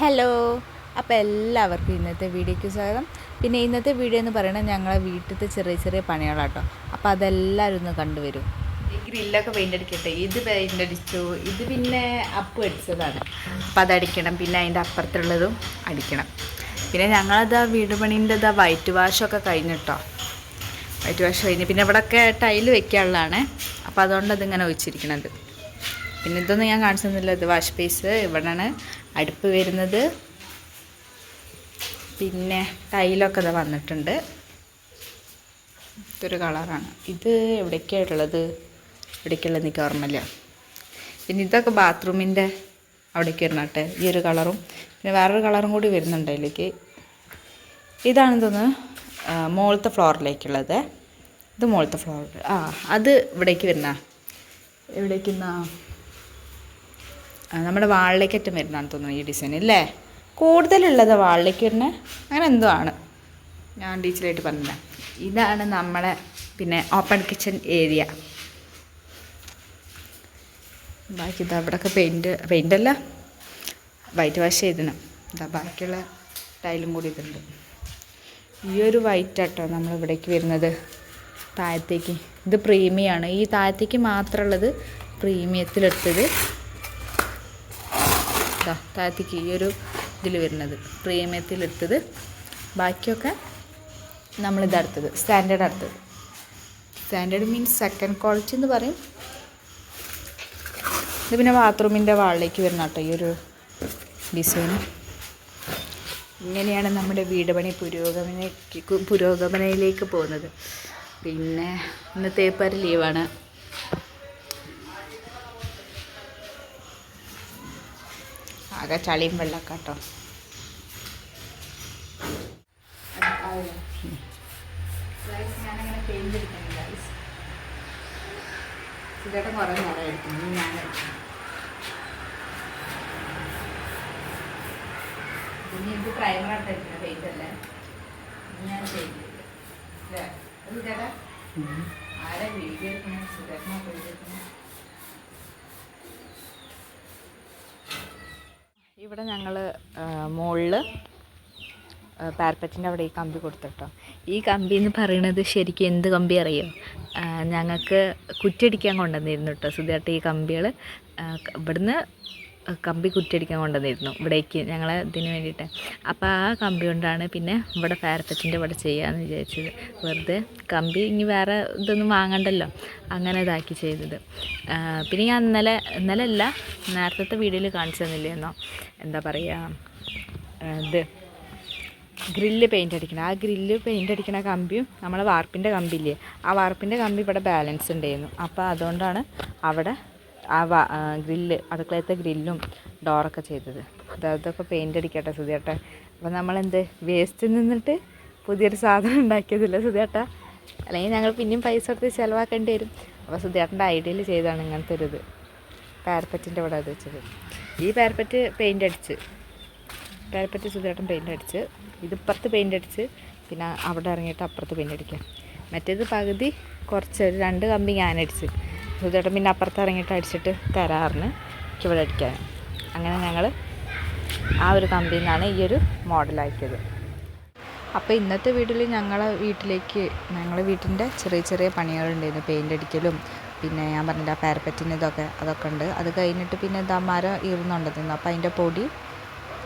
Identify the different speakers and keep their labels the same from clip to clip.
Speaker 1: Hello അപ്പോൾ എല്ലാവർക്കും ഇന്നത്തെ വീഡിയോയ്ക്ക് സ്വാഗതം. പിന്നെ ഇന്നത്തെ വീഡിയോ എന്ന് പറയുന്നത് ഞങ്ങളെ വീട്ടിലത്തെ ചെറിയ ചെറിയ പണികളാട്ടോ. അപ്പോൾ അതെല്ലാവരും ഒന്ന് കണ്ടുവരും ഈ ഗ്രില്ലൊക്കെ പെയിന്റ് അടിക്കട്ടെ? ഇത് പെയിന്റ് അടിച്ചു. ഇത് പിന്നെ അപ്പ് അടിച്ചതാണ്. അപ്പോൾ അതടിക്കണം. പിന്നെ അതിന്റെ അപ്പുറത്തുള്ളതും അടിക്കണം. പിന്നെ ഞങ്ങളതാ വീട് പണീന്റെ ഇതാ വൈറ്റ് വാഷൊക്കെ കഴിഞ്ഞിട്ടോ. വൈറ്റ് വാഷ് കഴിഞ്ഞ്. പിന്നെ ഇവിടെയൊക്കെ ടൈൽ വെക്കാനുള്ളതാണ്. അപ്പോൾ അതുകൊണ്ട് അതിങ്ങനെ ഒഴിച്ചിരിക്കണത്. പിന്നെ ഇതൊന്നും ഞാൻ കാണിച്ചൊന്നുമില്ല. ഇത് വാഷ് ബേസ് ഇവിടെയാണ് അടുപ്പ് വരുന്നത്. പിന്നെ ടൈലൊക്കെ ഇത് വന്നിട്ടുണ്ട്. ഇതൊരു കളറാണ്. ഇത് എവിടേക്കായിട്ടുള്ളത്? എവിടേക്കുള്ളത് എനിക്ക് ഓർമ്മയില്ല പിന്നെ ഇതൊക്കെ ബാത്റൂമിന്റെ അവിടേക്ക് വരണട്ടെ ഈ ഒരു കളറും. പിന്നെ വേറൊരു കളറും കൂടി വരുന്നുണ്ട് അതിലേക്ക്. ഇതാണ് തോന്നുന്നു മുകളത്തെ ഫ്ലോറിലേക്കുള്ളത്. ഇത് മുകളത്തെ ഫ്ലോർ. ആ അത് ഇവിടേക്ക് വരുന്ന. എവിടേക്ക് എന്നാ ആ, നമ്മുടെ വാളിലേക്കറ്റം വരുന്നതാണ് തോന്നുന്നു ഈ ഡിസൈൻ അല്ലേ കൂടുതലുള്ളത് വാളിലേക്ക് വരുന്ന അങ്ങനെ എന്തോ ആണ്. ഞാൻ ടീച്ചറായിട്ട് പറഞ്ഞില്ല. ഇതാണ് നമ്മളെ പിന്നെ ഓപ്പൺ കിച്ചൺ ഏരിയ ബാക്കി ഇതാ അവിടെയൊക്കെ പെയിന്റ് പെയിന്റ് അല്ല. വൈറ്റ് വാഷ് ചെയ്തിന്. ഇതാ ബാക്കിയുള്ള ടൈലും കൂടി ഇതുണ്ട് ഈ ഒരു വൈറ്റ് ആട്ടോ നമ്മൾ ഇവിടേക്ക് വരുന്നത്. താഴത്തേക്ക്. ഇത് പ്രീമിയാണ് ഈ താഴത്തേക്ക് മാത്രമുള്ളത് പ്രീമിയത്തിലെടുത്തത് താഴത്തേക്ക് ഈ ഒരു ഇതിൽ വരുന്നത്. പ്രീമിയത്തിലെടുത്തത് ബാക്കിയൊക്കെ നമ്മളിതെടുത്തത്. സ്റ്റാൻഡേർഡ് അടുത്തത് സ്റ്റാൻഡേർഡ് മീൻസ് സെക്കൻഡ് ക്വാളിറ്റി എന്ന് പറയും. ഇത് പിന്നെ ബാത്റൂമിന്റെ വാളിലേക്ക് വരുന്ന കേട്ടോ ഈ ഒരു ഡിസൈൻ ഇങ്ങനെയാണ് നമ്മുടെ വീട് പണി പുരോഗമന പുരോഗമനയിലേക്ക് പോകുന്നത്. പിന്നെ ഇന്ന് തേപ്പാര് ലീവാണ് ആകെ ചളിയും വെള്ളമൊക്കെ കേട്ടോ ഞാനങ്ങനെ പെയിന്റ് ഇതൊക്കെ കുറേ നേരം എടുക്കും. ഞാൻ ഇനി എനിക്ക് പ്രൈമറായിട്ട് എടുക്കുന്ന പെയിന്റ് അല്ലേ? ഞാൻ പെയിന്റ് അല്ലേ അത് ചേട്ടാ ആരാ വീഡിയോ സുരേഷനാ പെയിന്റ് എടുക്കണേ ഇവിടെ ഞങ്ങൾ മുകളിൽ പാരപ്പറ്റിന്റെ അവിടെ ഈ കമ്പി കൊടുത്തിട്ടോ. ഈ കമ്പി എന്ന് പറയുന്നത് ശരിക്കും എന്ത് കമ്പി അറിയോ? ഞങ്ങൾക്ക് കുറ്റിയടിക്കാൻ കൊണ്ടുവന്നിരുന്നു കേട്ടോ സുധേട്ട ഈ കമ്പികൾ ഇവിടുന്ന് കമ്പി കുറ്റിയടിക്കാൻ കൊണ്ടുവന്നിരുന്നു. ഇവിടേക്ക് ഞങ്ങൾ ഇതിന് വേണ്ടിയിട്ട്. അപ്പോൾ ആ കമ്പി കൊണ്ടാണ് പിന്നെ ഇവിടെ പാരപ്പറ്റിന്റെ ഇവിടെ ചെയ്യാമെന്ന് വിചാരിച്ചത്. വെറുതെ കമ്പി ഇനി വേറെ ഇതൊന്നും വാങ്ങണ്ടല്ലോ. അങ്ങനെ ഇതാക്കി ചെയ്തത്. പിന്നെ ഞാൻ ഇന്നലെ ഇന്നലെ അല്ല നേരത്തെ വീഡിയോയിൽ കാണിച്ചു തന്നില്ലേന്നോ? എന്താ പറയുക ഇത് ഗ്രില്ല് പെയിന്റ് അടിക്കണം. ആ ഗ്രില്ല് പെയിന്റ് അടിക്കണ കമ്പിയും നമ്മളെ വാർപ്പിന്റെ കമ്പിയില്ലേ? ആ വാർപ്പിന്റെ കമ്പി ഇവിടെ ബാലൻസ് ഉണ്ടായിരുന്നു. അപ്പോൾ അതുകൊണ്ടാണ് അവിടെ ആ വാ ഗ്രില്ല് അടുക്കളത്തെ ഗ്രില്ലും ഡോറൊക്കെ ചെയ്തത്. അതൊക്കെ പെയിന്റ് അടിക്കട്ടെ സുധിയേട്ട. അപ്പോൾ നമ്മളെന്ത് വേസ്റ്റ് നിന്നിട്ട് പുതിയൊരു സാധനം ഉണ്ടാക്കിയതില്ല സുധിയേട്ട? അല്ലെങ്കിൽ ഞങ്ങൾ പിന്നെയും പൈസ കൊടുത്ത് ചിലവാക്കേണ്ടി വരും. അപ്പോൾ സുധിയേട്ടന്റെ ഐഡിയയിൽ ചെയ്താണ് ഇങ്ങനത്തെ ഒരു ഇത്. പാരപ്പറ്റിന്റെ ഇവിടെ അത് വെച്ചത്. ഈ പാരപ്പറ്റ് പെയിന്റ് അടിച്ച്. പാരപ്പറ്റ് സുധിയേട്ടൻ പെയിന്റ് അടിച്ച്. ഇതിപ്പുറത്ത് പെയിന്റ് അടിച്ച്. പിന്നെ അവിടെ ഇറങ്ങിയിട്ട് അപ്പുറത്ത് പെയിന്റ് അടിക്കാം മറ്റേത് പകുതി കുറച്ച് രണ്ട് കമ്പി ഞാൻ സുഖമായിട്ടും പിന്നെ അപ്പുറത്ത് ഇറങ്ങിയിട്ട് അടിച്ചിട്ട് തരാറിന്. ഇവിടെ അടിക്കാൻ. അങ്ങനെ ഞങ്ങൾ ആ ഒരു കമ്പിയിൽ നിന്നാണ് ഈ ഒരു മോഡലാക്കിയത്. അപ്പോൾ ഇന്നത്തെ വീട്ടിൽ ഞങ്ങളെ വീട്ടിലേക്ക് ഞങ്ങളെ വീട്ടിന്റെ ചെറിയ ചെറിയ പണികളുണ്ടായിരുന്നു. പെയിന്റ് അടിക്കലും പിന്നെ ഞാൻ പറഞ്ഞില്ല പാരപ്പറ്റിന് ഇതൊക്കെ അതൊക്കെ ഉണ്ട്. അത് കഴിഞ്ഞിട്ട് പിന്നെ ഇതാ മരം അപ്പോൾ അതിന്റെ പൊടി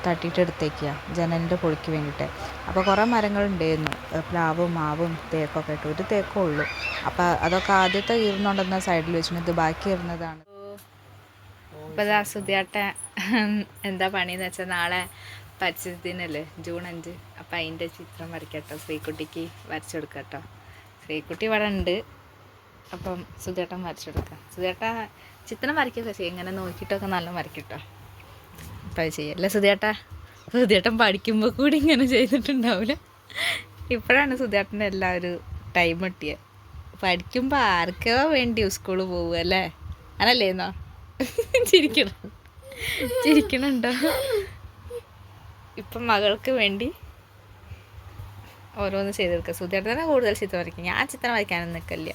Speaker 1: തട്ടിയിട്ട് എടുത്തേക്കുക ജനലിന്റെ പൊളിക്ക് വേണ്ടിയിട്ട് അപ്പോൾ കുറേ മരങ്ങളുണ്ടായിരുന്നു. പ്ലാവും മാവും തേക്കൊക്കെ ഇട്ട് ഒരു തേക്കേ ഉള്ളൂ. അപ്പോൾ അതൊക്കെ ആദ്യത്തെ ഈർന്നുണ്ടെന്ന സൈഡിൽ വെച്ചിട്ട് ഇത് ബാക്കി ഇരുന്നതാണ്. ഇപ്പോൾ ഇതാ സുധിയാട്ട എന്താ പണിയെന്ന് വെച്ചാൽ നാളെ പരിസ്ഥിതിനല്ലേ? ജൂൺ അഞ്ച്. അപ്പം അതിന്റെ ചിത്രം വരയ്ക്കട്ടോ. ശ്രീക്കുട്ടിക്ക് വരച്ചു കൊടുക്കട്ടോ. ശ്രീക്കുട്ടി ഇവിടെ ഉണ്ട്. അപ്പം സുധിയേട്ടൻ വരച്ചു കൊടുക്കാം. സുധിയേട്ട ചിത്രം വരയ്ക്കൊക്കെ ചെയ്യും ഇങ്ങനെ നോക്കിയിട്ടൊക്കെ നല്ല വരയ്ക്കട്ടോ. അപ്പം അത് ചെയ്യും. സുധേട്ടൻ സുധിയേട്ട സുധിയേട്ടൻ പഠിക്കുമ്പോൾ കൂടി ഇങ്ങനെ ചെയ്തിട്ടുണ്ടാവില്ല ഇപ്പോഴാണ് സുധിയേട്ടന്റെ എല്ലാ ഒരു ടൈം കിട്ടിയത് പഠിക്കുമ്പോൾ ആർക്കോ വേണ്ടി സ്കൂളിൽ പോകുക അല്ലേ? അങ്ങനല്ലേന്നോ ചിരിക്കണം. ചിരിക്കണുണ്ടോ? ഇപ്പം മകൾക്ക് വേണ്ടി ഓരോന്ന് ചെയ്തെടുക്കുക സുധിയേട്ടൻ തന്നെ കൂടുതൽ ചിത്രം വരയ്ക്കും. ഞാൻ ചിത്രം വരയ്ക്കാനൊന്നും നിൽക്കില്ല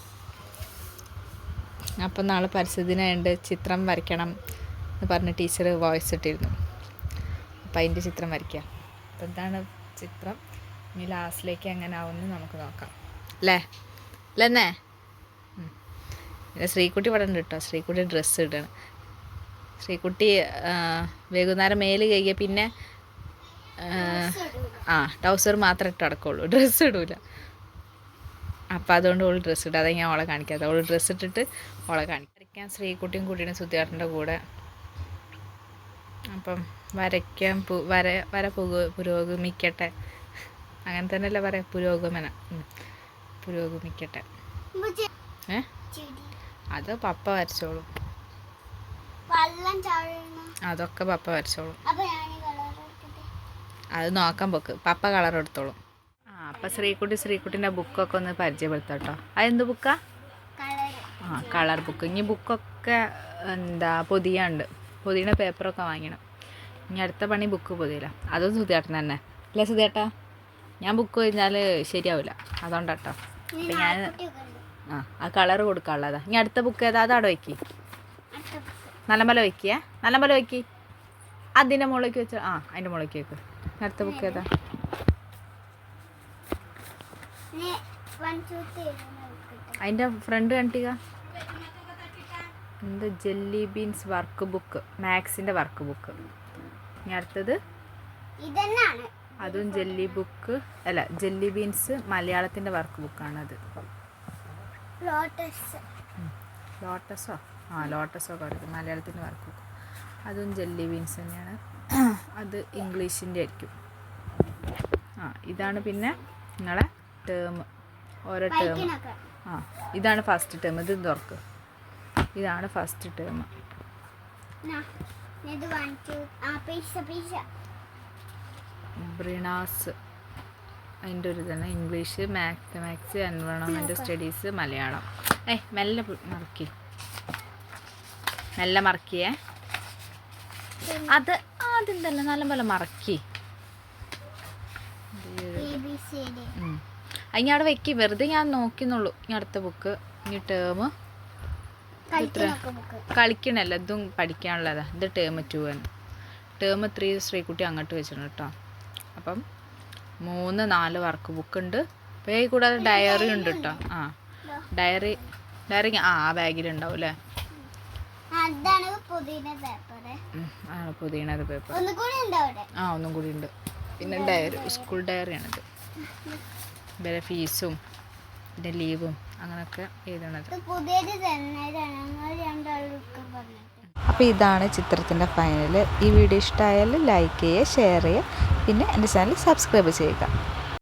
Speaker 1: അപ്പം നാളെ പരിസ്ഥിതിനായിട്ട് ചിത്രം വരയ്ക്കണം എന്ന് പറഞ്ഞ് ടീച്ചർ വോയിസ് ഇട്ടിരുന്നു. അപ്പം അതിന്റെ ചിത്രം വരയ്ക്കാം. അപ്പം ഇതാണ് ചിത്രം? ഇനി ലാസ്റ്റിലേക്ക് എങ്ങനെ ആവുമെന്ന് നമുക്ക് നോക്കാം. അല്ലേ? അല്ലെന്നേ. പിന്നെ ശ്രീകുട്ടി ഉണ്ട് കേട്ടോ. ശ്രീകുട്ടി ഡ്രസ്സ് ഇടണം. ശ്രീകുട്ടി വൈകുന്നേരം മേൽ കഴിയുക പിന്നെ ആ, ടൗസർ മാത്രമേ ഇട്ട് അടക്കമുള്ളൂ ഡ്രസ്സ് ഇടൂല. അപ്പം അതുകൊണ്ട് ഓൾ ഡ്രസ്സ് ഇടാതെ ഞാൻ ഓളെ കാണിക്കാതെ ഓൾ ഡ്രസ്സ് ഇട്ടിട്ട് ഓളെ കാണിക്കാം. ശ്രീകുട്ടിയും കുട്ടീനെ സുധിയാറിന്റെ കൂടെ. അപ്പം വരയ്ക്കാൻ വര വര പുരോഗമിക്കട്ടെ. അങ്ങനെ തന്നെയല്ലേ പറയാം പുരോഗമനം. പുരോഗമിക്കട്ടെ. അത് പപ്പ വരച്ചോളും. അതൊക്കെ പപ്പ വരച്ചോളും. അത് നോക്കാൻ പോക്ക്. പപ്പ കളർ എടുത്തോളും. ആ അപ്പം ശ്രീകുട്ടി ശ്രീകുട്ടിന്റെ ബുക്കൊക്കെ ഒന്ന് പരിചയപ്പെടുത്താം കേട്ടോ അതെന്ത് ബുക്കാ? ആ കളർ ബുക്ക്. ഇനി ബുക്കൊക്കെ എന്താ പൊതിയുണ്ട്. പൊതിയുടെ പേപ്പറൊക്കെ വാങ്ങണം ഇനി അടുത്ത പണി ബുക്ക് പൊതിയില്ല അതും സുധേട്ടൻ തന്നെ. അല്ലേ സുധിയേട്ടാ? ഞാൻ ബുക്ക് കഴിഞ്ഞാൽ ശരിയാവില്ല അതുകൊണ്ടാട്ടോ. ഞാൻ ആ ആ കളർ കൊടുക്കാനുള്ളതാ. ഇനി അടുത്ത ബുക്ക് ഏതാ? അതവിടെ വയ്ക്കി നല്ലമല വയ്ക്കിയേ നല്ലമല വയ്ക്കി അതിന്റെ മുകളിലേക്ക് വെച്ച ആ അതിന്റെ മുകളിലേക്ക് വെക്ക്. അടുത്ത ബുക്ക് ഏതാ? അതിന്റെ ഫ്രണ്ട് കണ്ടിക. എന്ത് ജെല്ലി ബീൻസ് വർക്ക് ബുക്ക് മാത്സിന്റെ വർക്ക് ബുക്ക് ഇനി അടുത്തത്? അതും ജെല്ലി ബുക്ക് അല്ല ജെല്ലി ബീൻസ് മലയാളത്തിന്റെ വർക്ക് ബുക്കാണത്
Speaker 2: അത്.
Speaker 1: ലോട്ടസോ ആ ലോട്ടസോ കൊടുക്കും മലയാളത്തിന്റെ വർക്ക് ബുക്ക് അതും ജെല്ലി ബീൻസ് തന്നെയാണ്. അത് ഇംഗ്ലീഷിന്റെ ആയിരിക്കും. ആ ഇതാണ് പിന്നെ നിങ്ങളെ ടേം ഓരോ ടേം ആ ഇതാണ് ഫസ്റ്റ് ടേം ഇത് തുറക്ക്. ഇതാണ് ഫസ്റ്റ് ടേം ബ്രിണാസ്. അതിന്റെ ഒരു ഇതാണ് English mathematics environment studies Malayalam. ഏ മെല്ലെ മറക്കി. മെല്ലെ മറക്കിയേ. അത് ആദ്യം തന്നെ നല്ലപോലെ മറക്കി. അതിന് അവിടെ വെക്കി. വെറുതെ ഞാൻ നോക്കിന്നുള്ളൂ ഇനി അടുത്ത ബുക്ക് ഇനി ടേം കളിക്കണല്ല ഇതും പഠിക്കാനുള്ളതാ. ഇത് ടേം ടു ആണ്. ടേം ത്രീ ശ്രീകുട്ടി അങ്ങോട്ട് വെച്ചിട്ടുണ്ട് കേട്ടോ അപ്പം മൂന്ന് നാല് വർക്ക് ബുക്ക് ഉണ്ട്. അപ്പോൾ ഈ കൂടാതെ ഡയറി ഉണ്ട് കേട്ടോ ആ. ഡയറി ഡയറി ആ ആ ബാഗിലുണ്ടാവും അല്ലേ
Speaker 2: അതാണ് പുതിന പേപ്പറ്
Speaker 1: ആ പുതിയണത് പേപ്പർ ആ ഒന്നും കൂടി ഉണ്ട്. പിന്നെ ഡയറി സ്കൂൾ ഡയറിയാണിത് ഇവരെ ഫീസും ഇതിന്റെ ലീവും അങ്ങനെയൊക്കെ എഴുതണത്. അപ്പോൾ ഇതാണ് ചിത്രത്തിന്റെ ഫൈനൽ ഈ വീഡിയോ ഇഷ്ടമായാൽ ലൈക്ക് ചെയ്യുക ഷെയർ ചെയ്യുക പിന്നെ എന്റെ ചാനൽ സബ്സ്ക്രൈബ് ചെയ്യുക.